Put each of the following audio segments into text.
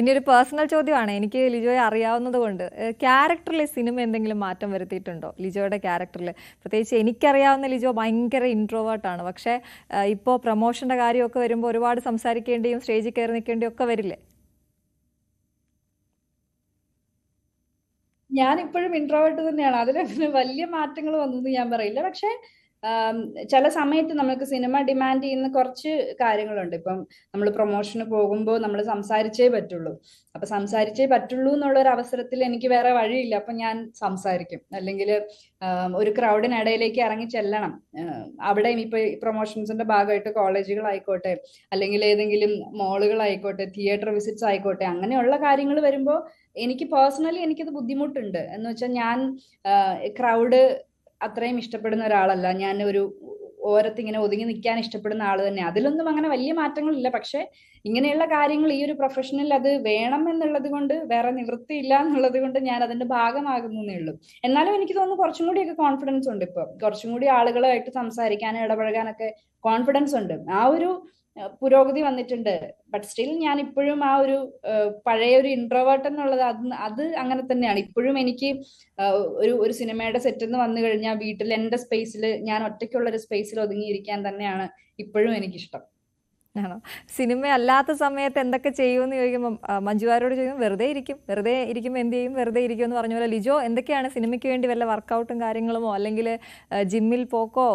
ഇനി ഒരു പേഴ്സണൽ ചോദ്യമാണ്. എനിക്ക് ലിജോയെ അറിയാവുന്നത് കൊണ്ട്. ക്യാരക്ടറിൽ സിനിമ എന്തെങ്കിലും മാറ്റം വരുത്തിയിട്ടുണ്ടോ? ലിജോയുടെ ക്യാരക്ടറിൽ. പ്രത്യേകിച്ച് എനിക്കറിയാവുന്ന ലിജോ ഭയങ്കര ഇൻട്രോവേർട്ടാണ് പക്ഷേ ഇപ്പോൾ പ്രൊമോഷന്റെ കാര്യമൊക്കെ വരുമ്പോൾ ഒരുപാട് സംസാരിക്കേണ്ടിയും സ്റ്റേജിൽ കയറി നിൽക്കേണ്ടിയും ഒക്കെ വരില്ലേ? ഞാൻ ഇപ്പോഴും ഇൻട്രോവേർട്ട് തന്നെയാണ് അതിൽ വലിയ മാറ്റങ്ങൾ വന്നു ഞാൻ പറയില്ല. പക്ഷെ ചില സമയത്ത് നമുക്ക് സിനിമ ഡിമാൻഡ് ചെയ്യുന്ന കുറച്ച് കാര്യങ്ങളുണ്ട്. ഇപ്പം നമ്മൾ പ്രൊമോഷന് പോകുമ്പോൾ നമ്മൾ സംസാരിച്ചേ പറ്റുള്ളൂ. അപ്പൊ സംസാരിച്ചേ പറ്റുള്ളൂ എന്നുള്ള ഒരു അവസരത്തിൽ എനിക്ക് വേറെ വഴിയില്ല. അപ്പൊ ഞാൻ സംസാരിക്കും. അല്ലെങ്കിൽ ഒരു ക്രൗഡിനിടയിലേക്ക് ഇറങ്ങി ചെല്ലണം. അവിടെ അവിടെയും ഇപ്പൊ പ്രൊമോഷൻസിന്റെ ഭാഗമായിട്ട് കോളേജുകളായിക്കോട്ടെ അല്ലെങ്കിൽ ഏതെങ്കിലും മോളുകളായിക്കോട്ടെ തിയേറ്റർ വിസിറ്റ്സ് ആയിക്കോട്ടെ അങ്ങനെയുള്ള കാര്യങ്ങൾ വരുമ്പോൾ എനിക്ക് പേഴ്സണലി എനിക്കത് ബുദ്ധിമുട്ടുണ്ട്. എന്ന് വെച്ചാൽ ഞാൻ ക്രൗഡ് അത്രയും ഇഷ്ടപ്പെടുന്ന ഒരാളല്ല. ഞാൻ ഒരു ഓരത്ത് ഇങ്ങനെ ഒതുങ്ങി നിൽക്കാൻ ഇഷ്ടപ്പെടുന്ന ആൾ തന്നെ. അതിലൊന്നും അങ്ങനെ വലിയ മാറ്റങ്ങളില്ല. പക്ഷെ ഇങ്ങനെയുള്ള കാര്യങ്ങൾ ഈ ഒരു പ്രൊഫഷനിൽ അത് വേണം എന്നുള്ളത് കൊണ്ട് വേറെ നിവൃത്തി ഇല്ല എന്നുള്ളത് കൊണ്ട് ഞാൻ അതിന്റെ ഭാഗമാകുന്നു ഉള്ളൂ. എന്നാലും എനിക്ക് തോന്നുന്നു കുറച്ചും കൂടിയൊക്കെ കോൺഫിഡൻസ് ഉണ്ട് ഇപ്പൊ. കുറച്ചും കൂടി ആളുകളായിട്ട് സംസാരിക്കാനും ഇടപഴകാനൊക്കെ കോൺഫിഡൻസ് ഉണ്ട്. ആ ഒരു പുരോഗതി വന്നിട്ടുണ്ട്. ബട്ട് സ്റ്റിൽ ഞാൻ ഇപ്പോഴും ആ ഒരു പഴയ ഒരു ഇൻട്രോവേർട്ട് എന്നുള്ളത് അത് അത് അങ്ങനെ തന്നെയാണ്. ഇപ്പോഴും എനിക്ക് ഒരു ഒരു സിനിമയുടെ സെറ്റ് എന്ന് വന്നു കഴിഞ്ഞാൽ വീട്ടിൽ എന്റെ സ്പേസിൽ ഞാൻ ഒറ്റയ്ക്കുള്ള ഒരു സ്പേസിൽ ഒതുങ്ങിയിരിക്കാൻ തന്നെയാണ് ഇപ്പോഴും എനിക്കിഷ്ടം. ആണോ? സിനിമ അല്ലാത്ത സമയത്ത് എന്തൊക്കെ ചെയ്യുമെന്ന് ചോദിക്കുമ്പോൾ മഞ്ജുവാരോട് ചോദിക്കും വെറുതെ ഇരിക്കും വെറുതെ ഇരിക്കുമ്പോൾ എന്ത് ചെയ്യും? വെറുതെ ഇരിക്കും എന്ന് പറഞ്ഞ പോലെ ലിജോ എന്തൊക്കെയാണ് സിനിമയ്ക്ക് വേണ്ടി വല്ല വർക്കൗട്ടും കാര്യങ്ങളുമോ അല്ലെങ്കിൽ ജിമ്മിൽ പോക്കോ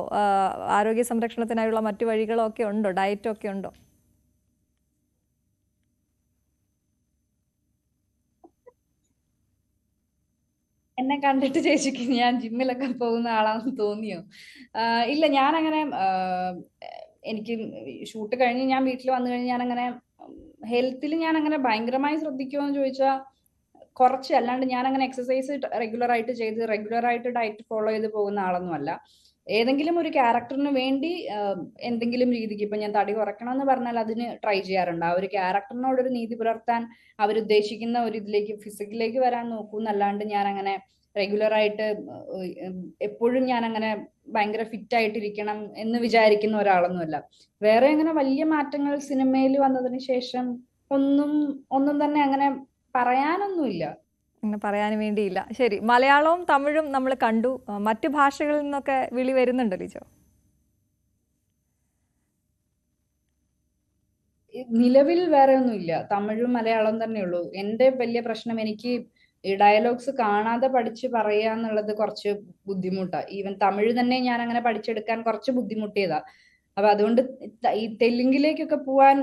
ആരോഗ്യ സംരക്ഷണത്തിനായുള്ള മറ്റു വഴികളോ ഒക്കെ ഉണ്ടോ? ഡയറ്റോ ഒക്കെ ഉണ്ടോ? എന്നെ കണ്ടിട്ട് ചേച്ചിക്ക് ഞാൻ ജിമ്മിലൊക്കെ പോകുന്ന ആളാണെന്ന് തോന്നിയോ? ഇല്ല ഞാൻ അങ്ങനെ എനിക്ക് ഷൂട്ട് കഴിഞ്ഞ് ഞാൻ വീട്ടിൽ വന്നു കഴിഞ്ഞ് ഞാൻ അങ്ങനെ ഹെൽത്തിൽ ഞാൻ അങ്ങനെ ഭയങ്കരമായി ശ്രദ്ധിക്കുമോ എന്ന് ചോദിച്ചാൽ കുറച്ച് അല്ലാണ്ട് ഞാൻ അങ്ങനെ എക്സസൈസ് റെഗുലർ ആയിട്ട് ചെയ്ത് റെഗുലർ ആയിട്ട് ഡയറ്റ് ഫോളോ ചെയ്ത് പോകുന്ന ആളൊന്നുമല്ല ഏതെങ്കിലും ഒരു ക്യാരക്ടറിന് വേണ്ടി എന്തെങ്കിലും രീതിക്ക് ഇപ്പൊ ഞാൻ തടി കുറയ്ക്കണം എന്ന് പറഞ്ഞാൽ അതിന് ട്രൈ ചെയ്യാറുണ്ട്. ആ ഒരു ക്യാരക്ടറിനോട് ഒരു നീതി പുലർത്താൻ അവരുദ്ദേശിക്കുന്ന ഒരു ഇതിലേക്ക് ഫിസിക്കിലേക്ക് വരാൻ നോക്കൂന്നല്ലാണ്ട് ഞാൻ അങ്ങനെ റെഗുലർ ആയിട്ട് എപ്പോഴും ഞാൻ അങ്ങനെ ഭയങ്കര ഫിറ്റ് ആയിട്ടിരിക്കണം എന്ന് വിചാരിക്കുന്ന ഒരാളൊന്നുമല്ല. വേറെ അങ്ങനെ വലിയ മാറ്റങ്ങൾ സിനിമയിൽ വന്നതിന് ശേഷം ഒന്നും ഒന്നും തന്നെ അങ്ങനെ പറയാനൊന്നുമില്ല. അങ്ങനെ പറയാൻ വേണ്ടിയില്ല. ശരി മലയാളവും തമിഴും നമ്മൾ കണ്ടു. മറ്റു ഭാഷകളിൽ നിന്നൊക്കെ വിളി വരുന്നുണ്ടോ ലിജോ? നിലവിൽ വേറെ ഒന്നുമില്ല. തമിഴും മലയാളവും തന്നെ ഉള്ളൂ എന്റെ വലിയ പ്രശ്നം എനിക്ക് ഈ ഡയലോഗ്സ് കാണാതെ പഠിച്ച് പറയുക എന്നുള്ളത് കുറച്ച് ബുദ്ധിമുട്ടാണ് ഈവൻ തമിഴ് തന്നെ ഞാൻ അങ്ങനെ പഠിച്ചെടുക്കാൻ കുറച്ച് ബുദ്ധിമുട്ടിയതാ. അപ്പൊ അതുകൊണ്ട് ഈ തെലുങ്കിലേക്കൊക്കെ പോവാൻ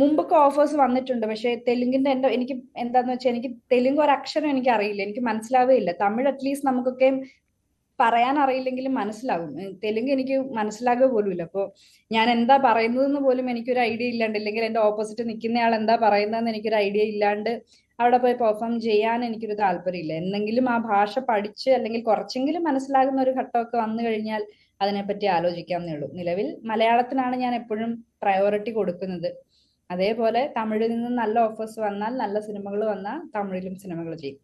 മുമ്പൊക്കെ ഓഫേഴ്സ് വന്നിട്ടുണ്ട്. പക്ഷെ തെലുങ്കിന്റെ എന്റെ എനിക്ക് എന്താന്ന് വെച്ചാൽ എനിക്ക് തെലുങ്ക് അക്ഷരം എനിക്ക് അറിയില്ല. എനിക്ക് മനസ്സിലാവുകയില്ല തമിഴ് അറ്റ്ലീസ്റ്റ് നമുക്കൊക്കെ പറയാൻ അറിയില്ലെങ്കിലും മനസ്സിലാകും തെലുങ്ക് എനിക്ക് മനസ്സിലാകുക പോലുമില്ല. ഇല്ല അപ്പോ ഞാൻ എന്താ പറയുന്നതെന്ന് പോലും എനിക്കൊരു ഐഡിയ ഇല്ലാണ്ട് അല്ലെങ്കിൽ എന്റെ ഓപ്പോസിറ്റ് നിൽക്കുന്നയാൾ എന്താ പറയുന്നതെന്ന് എനിക്കൊരു ഐഡിയ ഇല്ലാണ്ട് അവിടെ പോയി പെർഫോം ചെയ്യാൻ എനിക്കൊരു താല്പര്യമില്ല. എന്തെങ്കിലും ആ ഭാഷ പഠിച്ച് അല്ലെങ്കിൽ കുറച്ചെങ്കിലും മനസ്സിലാകുന്ന ഒരു ഘട്ടമൊക്കെ വന്നു കഴിഞ്ഞാൽ അതിനെപ്പറ്റി ആലോചിക്കാവുന്നേ ഉള്ളൂ. നിലവിൽ മലയാളത്തിനാണ് ഞാൻ എപ്പോഴും പ്രയോറിറ്റി കൊടുക്കുന്നത്. അതേപോലെ തമിഴിൽ നിന്ന് നല്ല ഓഫേഴ്സ് വന്നാൽ നല്ല സിനിമകൾ വന്നാൽ തമിഴിലും സിനിമകൾ ചെയ്യും.